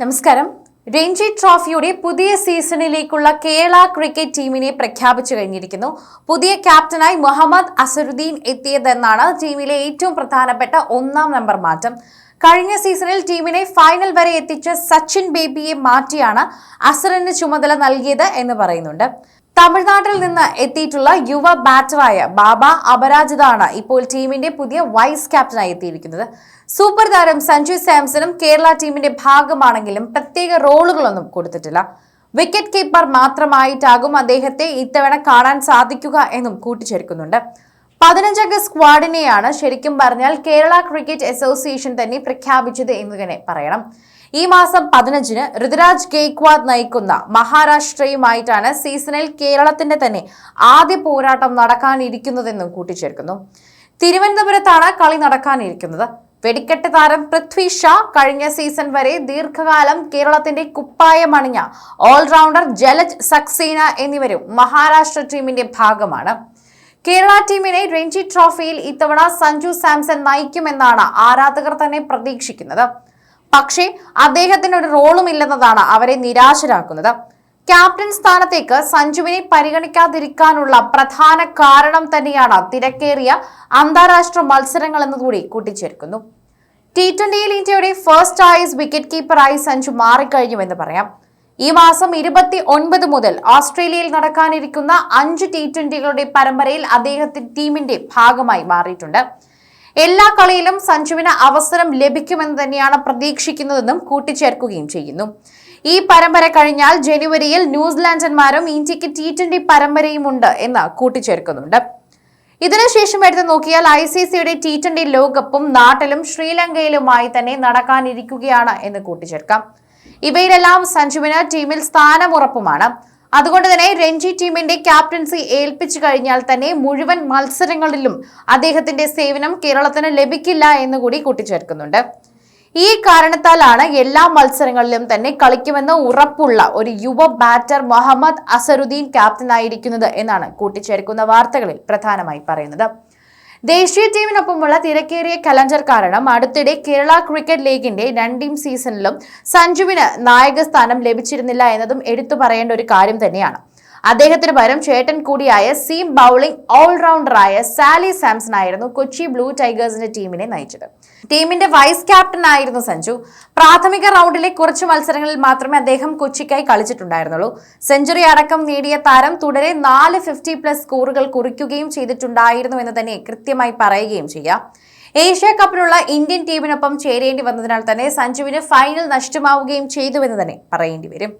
നമസ്കാരം. രഞ്ജി ട്രോഫിയുടെ പുതിയ സീസണിലേക്കുള്ള കേരള ക്രിക്കറ്റ് ടീമിനെ പ്രഖ്യാപിച്ചു കഴിഞ്ഞിരിക്കുന്നു. പുതിയ ക്യാപ്റ്റനായി മുഹമ്മദ് അസറുദ്ദീൻ എത്തിയതെന്നാണ് ടീമിലെ ഏറ്റവും പ്രധാനപ്പെട്ട ഒന്നാം നമ്പർ മാറ്റം. കഴിഞ്ഞ സീസണിൽ ടീമിനെ ഫൈനൽ വരെ എത്തിച്ച സച്ചിൻ ബേബിയെ മാറ്റിയാണ് അസറിന് ചുമതല നൽകിയത് എന്ന് പറയുന്നുണ്ട്. തമിഴ്നാട്ടിൽ നിന്ന് എത്തിയിട്ടുള്ള യുവ ബാറ്ററായ ബാബ അപരാജിതാണ് ഇപ്പോൾ ടീമിന്റെ പുതിയ വൈസ് ക്യാപ്റ്റനായി എത്തിയിരിക്കുന്നത്. സൂപ്പർ താരം സഞ്ജു സാംസണും കേരള ടീമിന്റെ ഭാഗമാണെങ്കിലും പ്രത്യേക റോളുകളൊന്നും കൊടുത്തിട്ടില്ല. വിക്കറ്റ് കീപ്പർ മാത്രമായിട്ടാകും അദ്ദേഹത്തെ ഇത്തവണ കാണാൻ സാധിക്കുക എന്നും കൂട്ടിച്ചേർക്കുന്നുണ്ട്. പതിനഞ്ചംഗ സ്ക്വാഡിനെയാണ് ശരിക്കും പറഞ്ഞാൽ കേരള ക്രിക്കറ്റ് അസോസിയേഷൻ തന്നെ പ്രഖ്യാപിച്ചത് എന്ന് തന്നെ പറയണം. ഈ മാസം പതിനഞ്ചിന് ഋതുരാജ് ഗെയ്ക്വാദ് നയിക്കുന്ന മഹാരാഷ്ട്രയുമായിട്ടാണ് സീസണിൽ കേരളത്തിന്റെ തന്നെ ആദ്യ പോരാട്ടം നടക്കാനിരിക്കുന്നതെന്നും കൂട്ടിച്ചേർക്കുന്നു. തിരുവനന്തപുരത്താണ് കളി നടക്കാനിരിക്കുന്നത്. വെടിക്കെട്ട് താരം പൃഥ്വി ഷാ കഴിഞ്ഞ സീസൺ വരെ ദീർഘകാലം കേരളത്തിന്റെ കുപ്പായമണിഞ്ഞ ഓൾറൗണ്ടർ ജലജ് സക്സേന എന്നിവരും മഹാരാഷ്ട്ര ടീമിന്റെ ഭാഗമാണ്. കേരള ടീമിനെ രഞ്ജി ട്രോഫിയിൽ ഇത്തവണ സഞ്ജു സാംസൺ നയിക്കുമെന്നാണ് ആരാധകർ തന്നെ പ്രതീക്ഷിക്കുന്നത്. പക്ഷേ അദ്ദേഹത്തിന് ഒരു റോളും ഇല്ലെന്നതാണ് അവരെ നിരാശരാക്കുന്നത്. ക്യാപ്റ്റൻ സ്ഥാനത്തേക്ക് സഞ്ജുവിനെ പരിഗണിക്കാതിരിക്കാനുള്ള പ്രധാന കാരണം തന്നെയാണ് തിരക്കേറിയ അന്താരാഷ്ട്ര മത്സരങ്ങൾ എന്നുകൂടി കൂട്ടിച്ചേർക്കുന്നു. ടി ട്വന്റിയിൽ ഇന്ത്യയുടെ ഫസ്റ്റ് ആയിസ് വിക്കറ്റ് കീപ്പറായി സഞ്ജു മാറിക്കഴിഞ്ഞുവെന്ന് പറയാം. ഈ മാസം ഇരുപത്തി ഒൻപത് മുതൽ ഓസ്ട്രേലിയയിൽ നടക്കാനിരിക്കുന്ന അഞ്ച് ടി ട്വന്റികളുടെ പരമ്പരയിൽ അദ്ദേഹത്തിന്റെ ടീമിന്റെ ഭാഗമായി മാറിയിട്ടുണ്ട്. എല്ലാ കളിയിലും സഞ്ജുവിന് അവസരം ലഭിക്കുമെന്ന് തന്നെയാണ് പ്രതീക്ഷിക്കുന്നതെന്നും കൂട്ടിച്ചേർക്കുകയും ചെയ്യുന്നു. ഈ പരമ്പര കഴിഞ്ഞാൽ ജനുവരിയിൽ ന്യൂസിലാൻഡന്മാരും ഇന്ത്യയ്ക്ക് ടി ട്വന്റി പരമ്പരയുമുണ്ട് എന്ന് കൂട്ടിച്ചേർക്കുന്നുണ്ട്. ഇതിനുശേഷം എടുത്തു നോക്കിയാൽ ഐ സി സിയുടെ ടി ട്വന്റി ലോകകപ്പും നാട്ടിലും ശ്രീലങ്കയിലുമായി തന്നെ നടക്കാനിരിക്കുകയാണ് എന്ന് കൂട്ടിച്ചേർക്കാം. ഇവയിലെല്ലാം സഞ്ജുവിന് ടീമിൽ സ്ഥാനമുറപ്പുമാണ്. അതുകൊണ്ട് തന്നെ രഞ്ജി ടീമിന്റെ ക്യാപ്റ്റൻസി ഏൽപ്പിച്ചു കഴിഞ്ഞാൽ തന്നെ മുഴുവൻ മത്സരങ്ങളിലും അദ്ദേഹത്തിന്റെ സേവനം കേരളത്തിന് ലഭിക്കില്ല എന്ന് കൂടി കൂട്ടിച്ചേർക്കുന്നുണ്ട്. ഈ കാരണത്താലാണ് എല്ലാ മത്സരങ്ങളിലും തന്നെ കളിക്കുമെന്ന് ഉറപ്പുള്ള ഒരു യുവ ബാറ്റർ മുഹമ്മദ് അസറുദ്ദീൻ ക്യാപ്റ്റനായിരിക്കുന്നത് എന്നാണ് കൂട്ടിച്ചേർക്കുന്ന വാർത്തകളിൽ പ്രധാനമായി പറയുന്നത്. ദേശീയ ടീമിനൊപ്പമുള്ള തിരക്കേറിയ കലണ്ടർ കാരണം അടുത്തിടെ കേരള ക്രിക്കറ്റ് ലീഗിന്റെ രണ്ടീം സീസണിലും സഞ്ജുവിന് നായക സ്ഥാനം ലഭിച്ചിരുന്നില്ല എന്നതും എടുത്തു പറയേണ്ട ഒരു കാര്യം തന്നെയാണ്. അദ്ദേഹത്തിന് പകരം ചേട്ടൻ കൂടിയായ സീം ബൗളിംഗ് ഓൾറൗണ്ടറായ സാലി സാംസൺ ആയിരുന്നു കൊച്ചി ബ്ലൂ ടൈഗേഴ്സിന്റെ ടീമിനെ നയിച്ചത്. ടീമിന്റെ വൈസ് ക്യാപ്റ്റൻ ആയിരുന്നു സഞ്ജു. പ്രാഥമിക റൗണ്ടിലെ കുറച്ച് മത്സരങ്ങളിൽ മാത്രമേ അദ്ദേഹം കൊച്ചിക്കായി കളിച്ചിട്ടുണ്ടായിരുന്നുള്ളൂ. സെഞ്ചുറി അടക്കം നേടിയ താരം തുടരെ നാല് ഫിഫ്റ്റി പ്ലസ് സ്കോറുകൾ കുറിക്കുകയും ചെയ്തിട്ടുണ്ടായിരുന്നു എന്ന് തന്നെ കൃത്യമായി പറയുകയും ചെയ്യാം. ഏഷ്യ കപ്പിനുള്ള ഇന്ത്യൻ ടീമിനൊപ്പം ചേരേണ്ടി വന്നതിനാൽ തന്നെ സഞ്ജുവിന് ഫൈനൽ നഷ്ടമാവുകയും ചെയ്തുവെന്ന് തന്നെ പറയേണ്ടി വരും.